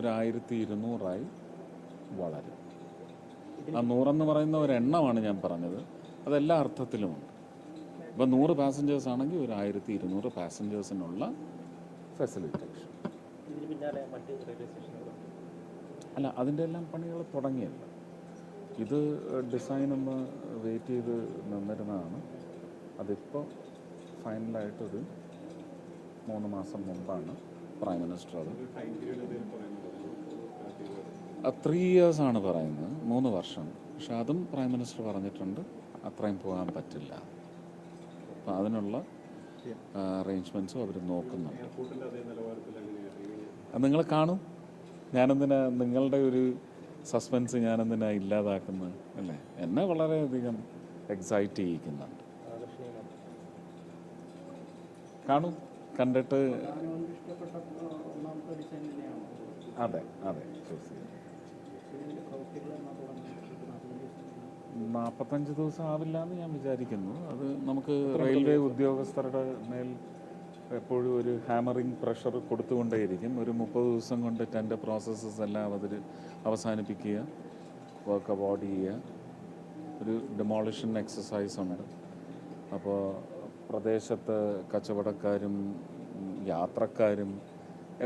ഒരു ആയിരത്തി ഇരുന്നൂറായി വളരും. ആ നൂറെന്ന് പറയുന്ന ഒരു എണ്ണമാണ് ഞാൻ പറഞ്ഞത്. അതെല്ലാ അർത്ഥത്തിലുമുണ്ട്. ഇപ്പം നൂറ് പാസഞ്ചേഴ്സ് ആണെങ്കിൽ ഒരു ആയിരത്തി ഇരുന്നൂറ് പാസഞ്ചേഴ്സിനുള്ള ഫെസിലിറ്റേഷൻ അല്ല അതിന്റെ എല്ലാം പണികൾ തുടങ്ങിയല്ല. ഇത് ഡിസൈൻ ഒന്ന് വെയിറ്റ് ചെയ്ത് നിന്നിരുന്നതാണ്. അതിപ്പോൾ ഫൈനലായിട്ടൊരു മൂന്ന് മാസം മുമ്പാണ് പ്രൈം മിനിസ്റ്റർ അത് ത്രീ ഇയേഴ്സ് ആണ് പറയുന്നത്. മൂന്ന് വർഷം. പക്ഷെ അതും പ്രൈം മിനിസ്റ്റർ പറഞ്ഞിട്ടുണ്ട് അത്രയും പോകാൻ പറ്റില്ല. അപ്പം അതിനുള്ള അറേഞ്ച്മെന്റ്സും അവർ നോക്കുന്നുണ്ട്. നിങ്ങൾ കാണും. ഞാനെന്തിനാ നിങ്ങളുടെ ഒരു സസ്പെൻസ് ഞാനെന്തിനാ ഇല്ലാതാക്കുന്നത് അല്ലേ? എന്നെ വളരെയധികം എക്സൈറ്റ് ചെയ്യിക്കുന്നുണ്ട്. കാണും. കണ്ടിട്ട് അതെ അതെ. ചൂസ് നാൽപ്പത്തഞ്ച് ദിവസം ആവില്ല എന്ന് ഞാൻ വിചാരിക്കുന്നു. അത് നമുക്ക് റെയിൽവേ ഉദ്യോഗസ്ഥരുടെ മേൽ എപ്പോഴും ഒരു ഹാമറിങ് പ്രഷർ കൊടുത്തുകൊണ്ടേയിരിക്കും. ഒരു മുപ്പത് ദിവസം കൊണ്ട് ടെൻഡർ പ്രോസസ്സസ് എല്ലാം അതിൽ അവസാനിപ്പിക്കുക വർക്ക് അവാർഡ് ചെയ്യുക. ഒരു ഡെമോളിഷൻ എക്സസൈസ് ഉണ്ട്. അപ്പോൾ പ്രദേശത്ത് കച്ചവടക്കാരും യാത്രക്കാരും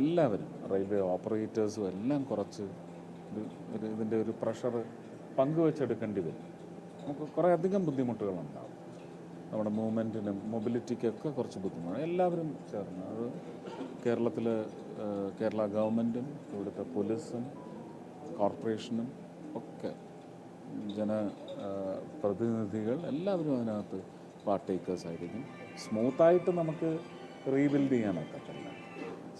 എല്ലാവരും റെയിൽവേ ഓപ്പറേറ്റേഴ്സും എല്ലാം കുറച്ച് ഒരു ഇതിന്റെ ഒരു പ്രഷർ പങ്കുവെച്ചെടുക്കേണ്ടി വരും. നമുക്ക് കുറേ അധികം ബുദ്ധിമുട്ടുകളുണ്ടാവും. നമ്മുടെ മൂവ്മെന്റിനും മൊബിലിറ്റിക്കൊക്കെ കുറച്ച് ബുദ്ധിമുട്ടാണ് എല്ലാവരും ചേർന്ന് അത് കേരളത്തിൽ കേരള ഗവൺമെന്റും ഇവിടുത്തെ പോലീസും കോർപ്പറേഷനും ഒക്കെ ജന പ്രതിനിധികൾ എല്ലാവരും അതിനകത്ത് പാർട്ടേക്കേഴ്സ് ആയിരിക്കും സ്മൂത്തായിട്ട് നമുക്ക് റീബിൽഡ് ചെയ്യാൻ പറ്റത്തില്ല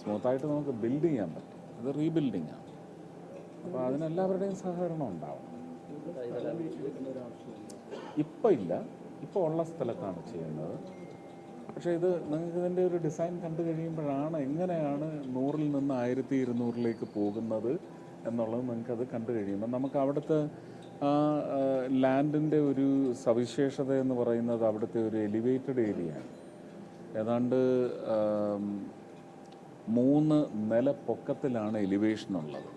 സ്മൂത്തായിട്ട് നമുക്ക് ബിൽഡ് ചെയ്യാൻ പറ്റും. അത് റീബിൽഡിംഗ് ആണ് അപ്പോൾ അതിനെല്ലാവരുടെയും സഹകരണം ഉണ്ടാവും ഇപ്പം ഇല്ല. ഇപ്പോൾ ഉള്ള സ്ഥലത്താണ് ചെയ്യുന്നത്. പക്ഷേ ഇത് നിങ്ങൾക്ക് ഇതിന്റെ ഒരു ഡിസൈൻ കണ്ടു കഴിയുമ്പോഴാണ് എങ്ങനെയാണ് നൂറിൽ നിന്ന് ആയിരത്തി ഇരുന്നൂറിലേക്ക് പോകുന്നത് എന്നുള്ളത് നിങ്ങൾക്കത് കണ്ടു കഴിയുമ്പോൾ നമുക്ക് അവിടുത്തെ ആ ലാൻഡിന്റെ ഒരു സവിശേഷത എന്ന് പറയുന്നത് അവിടുത്തെ ഒരു എലിവേറ്റഡ് ഏരിയയാണ്. ഏതാണ്ട് മൂന്ന് നില പൊക്കത്തിലാണ് എലിവേഷൻ ഉള്ളത്.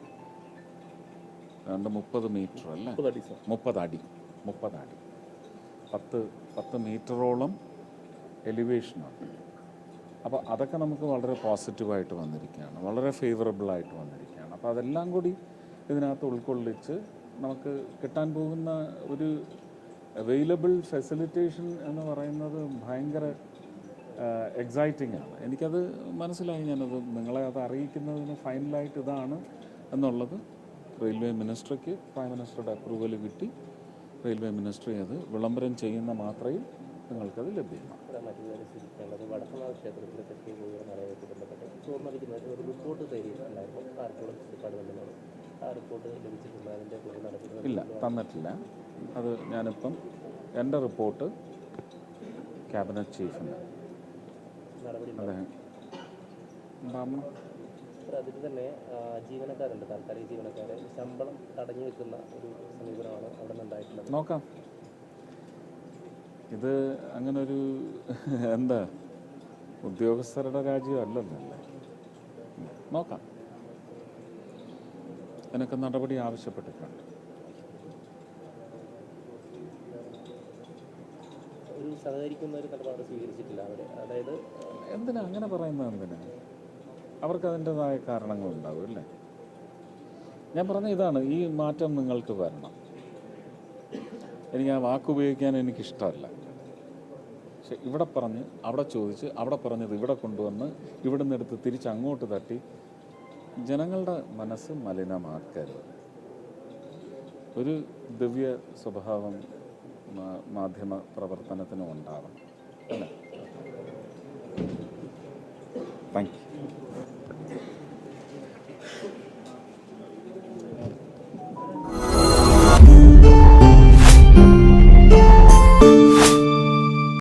ഏതാണ്ട് മുപ്പത് മീറ്റർ അല്ലേ? മുപ്പതടി മുപ്പതടി പത്ത് പത്ത് മീറ്ററോളം എലിവേഷനാണ് അപ്പോൾ അതൊക്കെ നമുക്ക് വളരെ പോസിറ്റീവായിട്ട് വന്നിരിക്കുകയാണ് വളരെ ഫേവറബിളായിട്ട് വന്നിരിക്കുകയാണ്. അപ്പോൾ അതെല്ലാം കൂടി ഇതിനകത്ത് ഉൾക്കൊള്ളിച്ച് നമുക്ക് കിട്ടാൻ പോകുന്ന ഒരു അവൈലബിൾ ഫെസിലിറ്റേഷൻ എന്ന് പറയുന്നത് ഭയങ്കര എക്സൈറ്റിംഗ് ആണ്. എനിക്കത് മനസ്സിലായി ഞാനത് നിങ്ങളെ അത് അറിയിക്കുന്നതിന് ഫൈനലായിട്ട് ഇതാണ് എന്നുള്ളത് റെയിൽവേ മിനിസ്റ്റർക്ക് പ്രൈം മിനിസ്റ്ററുടെ അപ്രൂവൽ കിട്ടി. റെയിൽവേ മിനിസ്റ്ററി അത് വിളംബരം ചെയ്യുന്ന മാത്രയിൽ നിങ്ങൾക്കത് ലഭ്യമാണ്. ഇല്ല തന്നിട്ടില്ല. അത് ഞാനിപ്പം എന്റെ റിപ്പോർട്ട് ക്യാബിനറ്റ് ചീഫിന്. അതെ ഉണ്ടാവണം സാർ അതിൽ തന്നെ ജീവനക്കാരുണ്ട്. താൽക്കാലിക ജീവനക്കാരെ ശമ്പളം തടഞ്ഞു വെക്കുന്ന ഒരു സമീപനമാണ് അവിടെ നിന്നുണ്ടായിട്ടുള്ളത് നോക്കാം. ഇത് അങ്ങനെ ഒരു എന്താ ഉദ്യോഗസ്ഥരുടെ രാജ്യമല്ലല്ലോ നോക്കാം. അതിനൊക്കെ നടപടി ആവശ്യപ്പെട്ടിട്ടുണ്ട്. ഒരു സഹകരിക്കുന്ന ഒരു നിലപാട് സ്വീകരിച്ചിട്ടില്ല അവിടെ. അതായത് എന്തിനാ അങ്ങനെ പറയുന്നത് എന്തിനാ? അവർക്ക് അതിന്റെതായ കാരണങ്ങളുണ്ടാവും അല്ലേ? ഞാൻ പറഞ്ഞ ഇതാണ് ഈ മാറ്റം നിങ്ങൾക്ക് വരണം. എനിക്ക് ആ വാക്ക് ഉപയോഗിക്കാൻ എനിക്കിഷ്ടമല്ല. പക്ഷെ ഇവിടെ പറഞ്ഞ് അവിടെ ചോദിച്ച് അവിടെ പറഞ്ഞത് ഇവിടെ കൊണ്ടുവന്ന് ഇവിടെ നിന്ന് എടുത്ത് തിരിച്ച് അങ്ങോട്ട് തട്ടി ജനങ്ങളുടെ മനസ്സ് മലിനമാക്കരുത്. ഒരു ദിവ്യ സ്വഭാവം മാധ്യമ പ്രവർത്തനത്തിനും ഉണ്ടാവണം അല്ലേ? Thank you